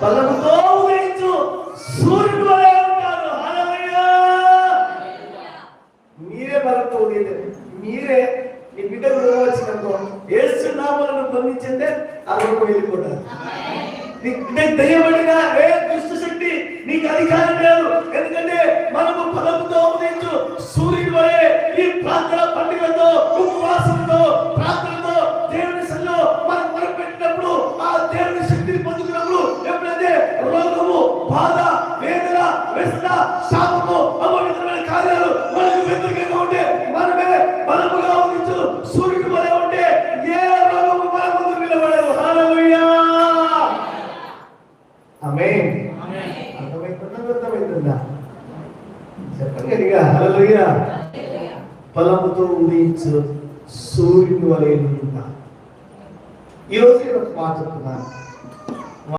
బలముతో ఉదయించు. సూర్యుడు ఉంటారు. మీరే బలంతో మీరే మీ బిడ్డకు రోగం వచ్చిందనుకో ఏసు నామాలను బంధించిందే ఆ రోగం వెళ్ళిపోతారు. నీకు దయ్యబడిన ఏ దుష్ట శక్తి నీకు అధికారం లేదు. ఎందుకంటే మనము బలముతో ఉదయించు. సూర్యుడు వలె ఈ ప్రార్థన పండుగతో ఉపవాసంతో ప్రార్థనతో దేవుని సన్నిధిలో మనం మొరపెట్టినప్పుడు ఆ దేవుని శక్తిని రోగము బాధ వేదన వ్యసన శాపము అమోఘితమైన కార్యాలు మనకు వ్యతిరేకంగా ఉంటే మనమే బలముగా ఉంచు సూర్యుడు వలె ఉంటే ఏ రోగము మన ముందు నిలబడదు. హల్లెలూయా! ఆమేన్. అర్థమవుతుందా అర్థమవుతుందా చెప్పగలిగా హల్లెలూయా! బలముతో ఉదయించు సూర్యుని వలె ఉంటా ఈరోజు రోజు నేను ఒక మాట చెప్తున్నాను.